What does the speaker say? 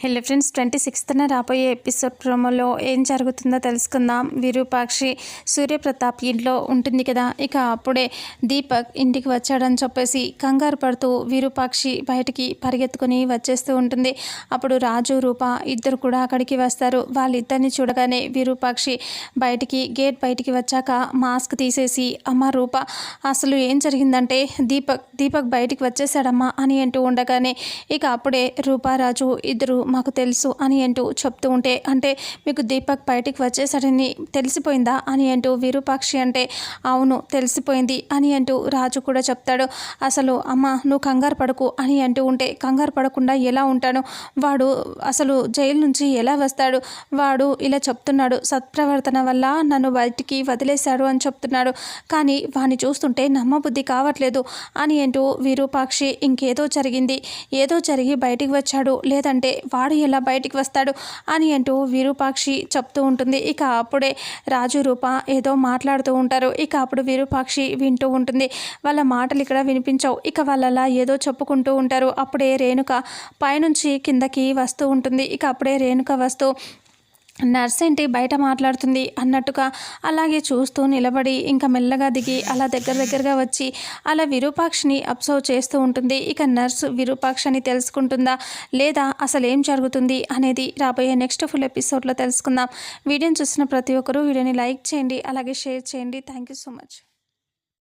Hello friends twenty సిక్స్త్న రాబోయే episode ప్రోమోలో ఏం జరుగుతుందో తెలుసుకుందాం. విరూపాక్షి సూర్యప్రతాప్ ఇంట్లో ఉంటుంది కదా. ఇక అప్పుడే దీపక్ ఇంటికి వచ్చాడని చెప్పేసి కంగారు పడుతూ విరూపాక్షి బయటికి పరిగెత్తుకుని వచ్చేస్తూ ఉంటుంది. అప్పుడు రాజు రూప ఇద్దరు కూడా అక్కడికి వస్తారు. వాళ్ళిద్దరిని చూడగానే విరూపాక్షి బయటికి గేట్ బయటికి వచ్చాక మాస్క్ తీసేసి అమ్మ రూప అసలు ఏం జరిగిందంటే దీపక్ దీపక్ బయటికి వచ్చేసాడమ్మా అని అంటూ ఉండగానే ఇక అప్పుడే రూపారాజు ఇద్దరు మాకు తెలుసు అని అంటూ చెప్తూ ఉంటే అంటే మీకు దీపక్ బయటికి వచ్చేసరిని తెలిసిపోయిందా అని అంటూ విరూపాక్షి అంటే అవును తెలిసిపోయింది అని అంటూ రాజు కూడా చెప్తాడు. అసలు అమ్మ నువ్వు కంగారు పడకు అని అంటూ ఉంటే కంగారు పడకుండా ఎలా ఉంటాను? వాడు అసలు జైలు నుంచి ఎలా వస్తాడు? వాడు ఇలా చెప్తున్నాడు. సత్ప్రవర్తన వల్ల నన్ను బయటికి వదిలేశాడు అని చెప్తున్నాడు. కానీ వాడిని చూస్తుంటే నమ్మబుద్ధి కావట్లేదు అని అంటూ విరూపాక్షి ఇంకేదో జరిగింది. ఏదో జరిగి బయటికి వచ్చాడు. లేదంటే వాడు ఎలా బయటికి వస్తాడు అని అంటూ విరూపాక్షి చెప్తూ ఉంటుంది. ఇక అప్పుడే రాజు రూప ఏదో మాట్లాడుతూ ఉంటారు. ఇక అప్పుడు విరూపాక్షి వింటూ ఉంటుంది. వాళ్ళ మాటలు ఇక్కడ వినిపించవు. ఇక వాళ్ళలా ఏదో చెప్పుకుంటూ ఉంటారు. అప్పుడే రేణుక పైనుంచి కిందకి వస్తూ ఉంటుంది. ఇక అప్పుడే రేణుక వస్తూ నర్స్ ఏంటి బయట మాట్లాడుతుంది అన్నట్టుగా అలాగే చూస్తూ నిలబడి ఇంకా మెల్లగా దిగి అలా దగ్గర దగ్గరగా వచ్చి అలా విరూపాక్షిని అబ్జర్వ్ చేస్తూ ఉంటుంది. ఇక నర్స్ విరూపాక్షని తెలుసుకుంటుందా? లేదా అసలు ఏం జరుగుతుంది అనేది రాబోయే నెక్స్ట్ ఫుల్ ఎపిసోడ్లో తెలుసుకుందాం. వీడియోని చూసిన ప్రతి ఒక్కరూ వీడియోని లైక్ చేయండి అలాగే షేర్ చేయండి. Thank you so much.